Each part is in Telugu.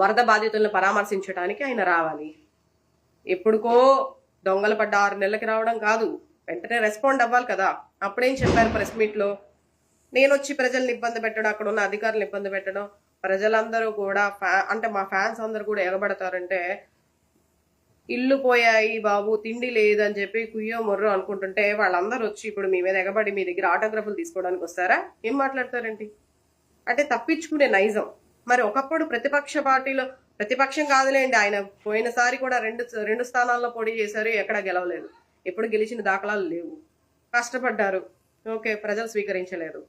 వరద బాధితులను పరామర్శించడానికి ఆయన రావాలి. ఎప్పుడుకో దొంగలు పడ్డ ఆరు నెలలకి రావడం కాదు. వెంటనే రెస్పాండ్ అవ్వాలి కదా. అప్పుడేం చెప్పారు ప్రెస్ మీట్లో? నేను వచ్చి ప్రజల్ని ఇబ్బంది పెట్టడం అక్కడ ఉన్న అధికారులను ఇబ్బంది పెట్టడం ప్రజలందరూ కూడా ఫ్యా అంటే మా ఫ్యాన్స్ అందరూ కూడా ఎగబడతారంటే ఇల్లు పోయాయి బాబు తిండి లేదని చెప్పి కుయ్యో మొర్రో అనుకుంటుంటే వాళ్ళందరూ వచ్చి ఇప్పుడు మీ మీద ఎగబడి మీ దగ్గర ఆటోగ్రాఫ్లు తీసుకోవడానికి వస్తారా? ఏం మాట్లాడతారండి అంటే తప్పించుకునే నైజం. మరి ఒకప్పుడు ప్రతిపక్ష పార్టీలో ప్రతిపక్షం కాదులేండి. ఆయన పోయినసారి కూడా రెండు రెండు స్థానాల్లో పోటీ చేశారు ఎక్కడ గెలవలేదు. ఎప్పుడు గెలిచిన దాఖలాలు లేవు. కష్టపడ్డారు. ఓకే ప్రజలు స్వీకరించలేదు.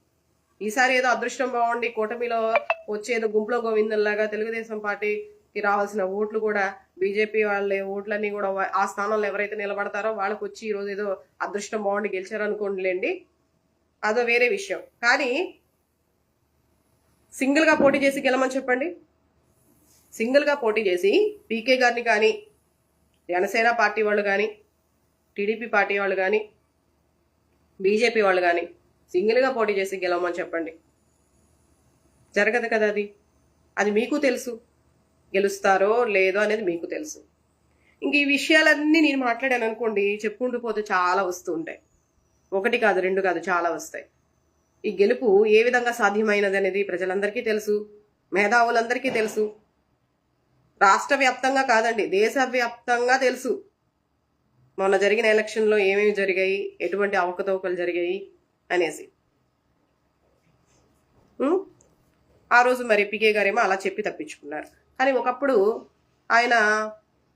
ఈసారి ఏదో అదృష్టం బాగుండి కూటమిలో వచ్చేదో గుంపులో గోవిందంలాగా తెలుగుదేశం పార్టీకి రావాల్సిన ఓట్లు కూడా బీజేపీ వాళ్ళ ఓట్లన్నీ కూడా ఆ స్థానంలో ఎవరైతే నిలబడతారో వాళ్ళకి వచ్చి ఈరోజు ఏదో అదృష్టం బాగుండి గెలిచారనుకోండి లేండి అదో వేరే విషయం. కానీ సింగిల్గా పోటీ చేసి గెలమని చెప్పండి. సింగిల్గా పోటీ చేసి పీకే గారిని కానీ జనసేన పార్టీ వాళ్ళు కానీ టీడీపీ పార్టీ వాళ్ళు కానీ బీజేపీ వాళ్ళు కానీ సింగిల్గా పోటీ చేసి గెలవమని చెప్పండి. జరగదు కదా అది. అది మీకు తెలుసు. గెలుస్తారో లేదో అనేది మీకు తెలుసు. ఇంక ఈ విషయాలన్నీ నేను మాట్లాడాను అనుకోండి చెప్పుకుంటూ పోతే చాలా వస్తూ ఉంటాయి. ఒకటి కాదు రెండు కాదు చాలా వస్తాయి. ఈ గెలుపు ఏ విధంగా సాధ్యమైనది అనేది ప్రజలందరికీ తెలుసు మేధావులందరికీ తెలుసు రాష్ట్ర వ్యాప్తంగా కాదండి దేశవ్యాప్తంగా తెలుసు. మొన్న జరిగిన ఎలక్షన్లో ఏమేమి జరిగాయి ఎటువంటి అవకతవకలు జరిగాయి అనేసి. ఆ రోజు మరి పికే గారేమో అలా చెప్పి తప్పించుకున్నారు. కానీ ఒకప్పుడు ఆయన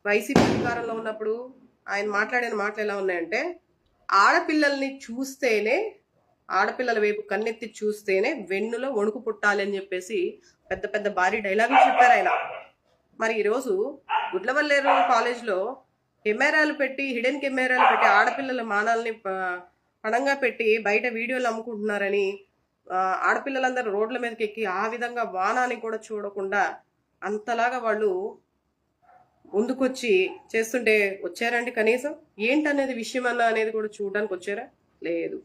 వైసీపీ అధికారంలో ఉన్నప్పుడు ఆయన మాట్లాడిన మాటలు ఎలా ఉన్నాయంటే ఆడపిల్లల్ని చూస్తేనే ఆడపిల్లల వైపు కన్నెత్తి చూస్తేనే వెన్నులో వణుకు పుట్టాలి అని చెప్పేసి పెద్ద పెద్ద భారీ డైలాగులు చెప్పారు ఆయన. మరి ఈరోజు గుడ్లవల్లేరు కాలేజ్లో కెమెరాలు పెట్టి హిడెన్ కెమెరాలు పెట్టి ఆడపిల్లల మానాల్ని పడంగా పణంగా పెట్టి బయట వీడియోలు అమ్ముకుంటున్నారని ఆడపిల్లలందరూ రోడ్ల మీదకి ఎక్కి ఆ విధంగా వానాన్ని కూడా చూడకుండా అంతలాగా వాళ్ళు ముందుకొచ్చి చేస్తుంటే వచ్చారండి కనీసం? ఏంటనేది విషయం అన్న అనేది కూడా చూడడానికి వచ్చారా లేదు.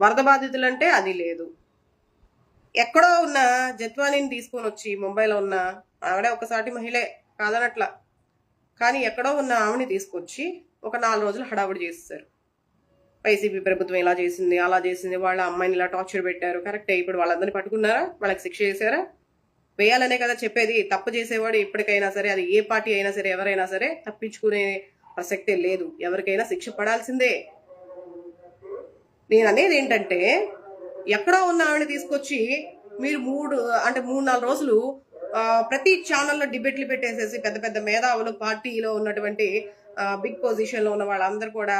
వరద బాధితులంటే అది లేదు. ఎక్కడో ఉన్న జత్వానిని తీసుకొని వచ్చి ముంబైలో ఉన్న ఆవిడ ఒకసారి మహిళే కాదనట్లా. కానీ ఎక్కడో ఉన్న ఆవిని తీసుకొచ్చి ఒక నాలుగు రోజులు హడావుడి చేస్తారు వైసీపీ ప్రభుత్వం ఇలా చేసింది అలా చేసింది వాళ్ళ అమ్మాయిని ఇలా టార్చర్ పెట్టారు. కరెక్టే ఇప్పుడు వాళ్ళందరినీ పట్టుకున్నారా? వాళ్ళకి శిక్ష చేశారా? వేయాలనే కదా చెప్పేది తప్పు చేసేవాడు ఎప్పటికైనా సరే అది ఏ పార్టీ అయినా సరే ఎవరైనా సరే తప్పించుకునే ప్రసక్తే లేదు. ఎవరికైనా శిక్ష పడాల్సిందే. నేను అనేది ఏంటంటే ఎక్కడో ఉన్న ఆవిడ తీసుకొచ్చి మీరు మూడు అంటే మూడు నాలుగు రోజులు ప్రతి ఛానల్లో డిబేట్లు పెట్టేసేసి పెద్ద పెద్ద మేధావులు పార్టీలో ఉన్నటువంటి బిగ్ పొజిషన్లో ఉన్న వాళ్ళందరూ కూడా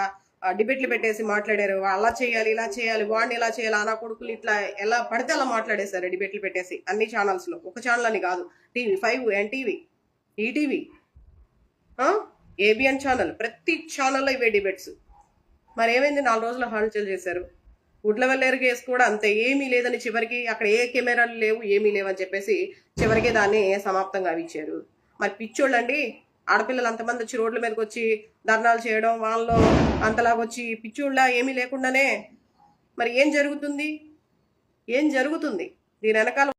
డిబేట్లు పెట్టేసి మాట్లాడారు. అలా చేయాలి ఇలా చేయాలి వాడిని ఇలా చేయాలి అనా కొడుకులు ఇట్లా ఎలా పడితే అలా మాట్లాడేశారు డిబేట్లు పెట్టేసి అన్ని ఛానల్స్లో ఒక ఛానల్ అని కాదు. TV five NTV ETV. ABN channel ప్రతి ఛానల్లో ఇవే డిబేట్స్ మరి ఏమైంది? నాలుగు రోజులు హల్చల్ చేశారు. గుడ్లవల్లేరు కేసు కూడా అంతే. ఏమీ లేదని చివరికి అక్కడ ఏ కెమెరాలు లేవు ఏమీ లేవని చెప్పేసి చివరికి దాన్ని సమాప్తంగా ఇచ్చారు మరి పిచ్చోళ్ళండి ఆడపిల్లలు అంతమంది వచ్చి రోడ్ల మీదకి వచ్చి ధర్నాలు చేయడం వాళ్ళలో అంతలాగొచ్చి పిచ్చోళ్ళ ఏమీ లేకుండానే మరి ఏం జరుగుతుంది? ఏం జరుగుతుంది? దీని వెనకాల